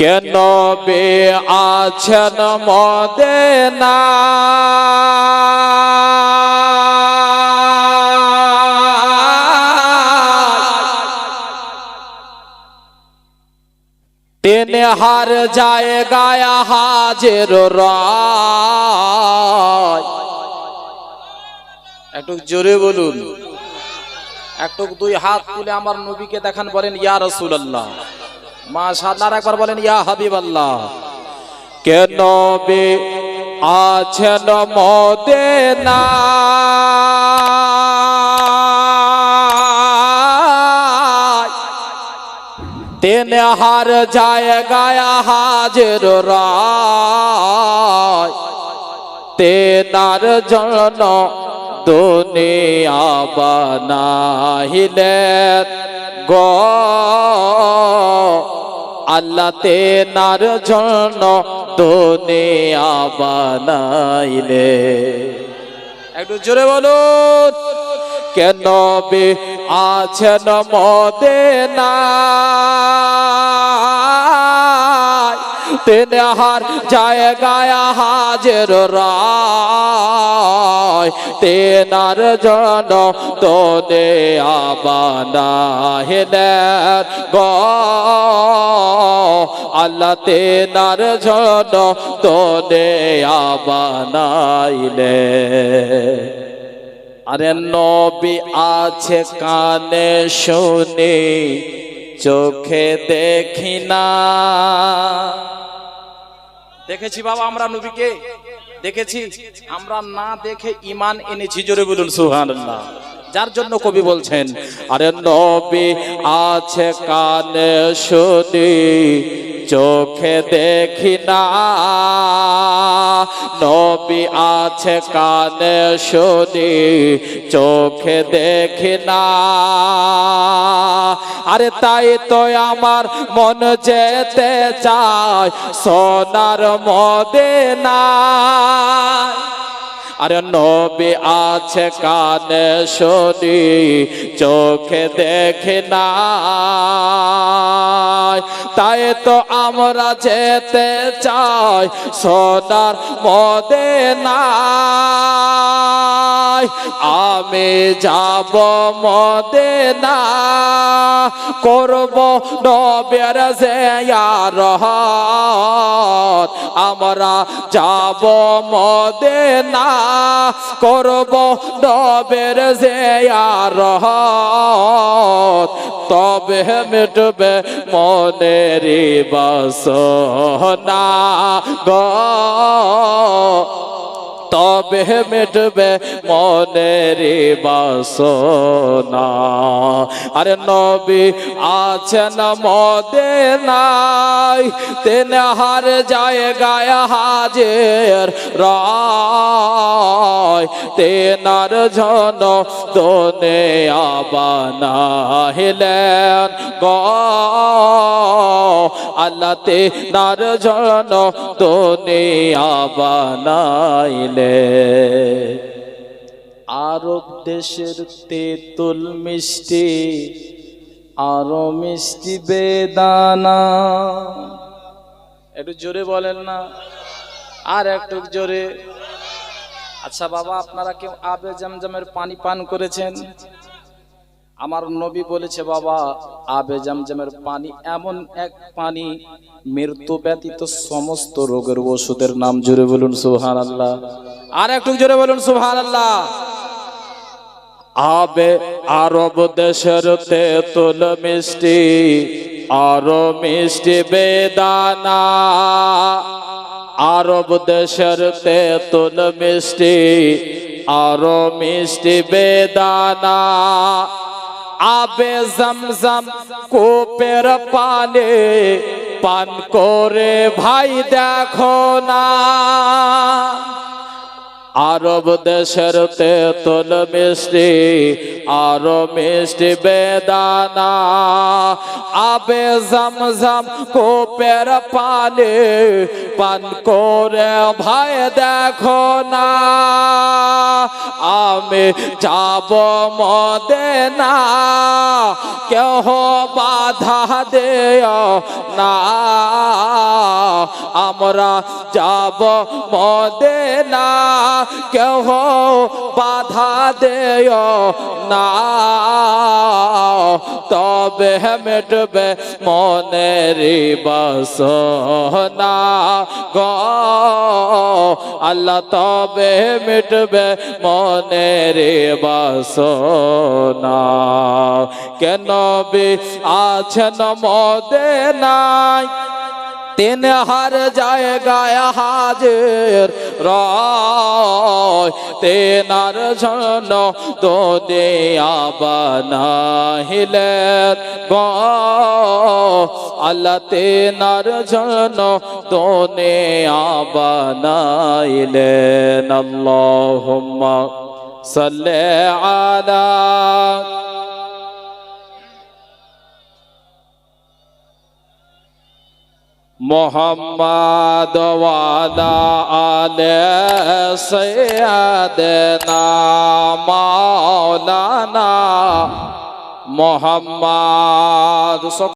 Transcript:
কেন বে আছেন মদে না তেনে হার যায় গায়া হাজের রায়। একটু জোরে বলুন। একটু দুই হাত তুলে আমার নবীকে দেখান, বলেন, ইয়া রসুল্লাহ মাশাআল্লাহ একবার বলেন, ইয়া হাবিবাল্লাহ। কেন বে আছেন মদে না তেন হার যায় গায়া হাজর রায়। তেনার জন্য দুনিয়া বানাইলেন গ। আল্লাহ তেনার জন্য দুনিয়া বানাইলে। একটু জোরে বলুন, কেন বে আছেন মদে না তেন হার জায়গায় হাজের রায় তেনার জন তো দে আবানাহিলেন গ, আল্লাহ তেনার জন তো দে আবানাইলে আরে নবী আছে কানে শুনে, চোখে দেখি না। দেখেছি বাবা আমরা নবীকে। দেখেছি আমরা না দেখে ইমান এনেছি জোরে বলুন সুবহানাল্লাহ। যার জন্য কবি বলছেন, আরে নবী আছে কানে শুনি, চোখে দেখি না। নবী আছে কানে শুনি, চোখে দেখি না। আরে তাই তো আমার মন যেতে চায় সোনার মদে না আরে নবী আছে কানে শুনি, চোখে দেখে না তাই তো আমরা যেতে চাই সোনার মদে না আমি যাব মদে না করব নবের আমরা যাব মদে না করব নবের আর তবে মিটবে মনেরি বাসনা গো। তবে মিটবে মনেরি বাসনা। আরে নবী আছেন মদে নাই তেন হার যায় গায় হাজের রায়। তেনার জন দোনে আবানাহিলেন গ। আল্লাহ তেনার জন দোনে আবানাইলে আরব দেশের তেতুল মিষ্টি, আরও মিষ্টি বেদানা। একটু জোরে বলেন না। আর একটু জোরে। আচ্ছা বাবা, আপনারা কেউ আবে জমজমের পানি পান করেছেন? আমার নবী বলেছে, বাবা, আবে জমজমের পানি এমন এক পানি, মৃত্যু ব্যতীত সমস্ত রোগের ওষুধের নাম জুড়ে বলুন সুহান আল্লাহ আর একটু জোরে বলুন সুহান আল্লাহ আবে আরব দেশের তেতুল মিষ্টি, আরও মিষ্টি বেদানা। আরব দেশের তেতুল মিষ্টি, আরও মিষ্টি বেদানা। আবে জমজম কোপের পানে পান করে, ভাই দেখো না। আরব দেশের তেতল মিষ্টি, আরও মিষ্টি বেদানা। আবে জমজম কোপের পানি পান করে, ভাই দেখো না। আমি যাব মদেনা। কেহ বাধা দেয় না। আমরা যাব মদেনা। কেহ বাধা দেয় না। তবে মিটবে মনের বাসনা গ। আল্লাহ, তবে মেটবে মিটবে মনের বাসনা। কেন বি আছেন মদে নাই তিন হার জায়গায় হাজির রয়। তেনার জন্য দুনিয়া বানাইলেন গ আল্লাহ তেনার জন্য দুনিয়া বানাইলেন আল্লাহুম্মা সাল্লি আলা মোহাম্মদ আলে সৈয়দনা মাওলানা মোহাম্মদ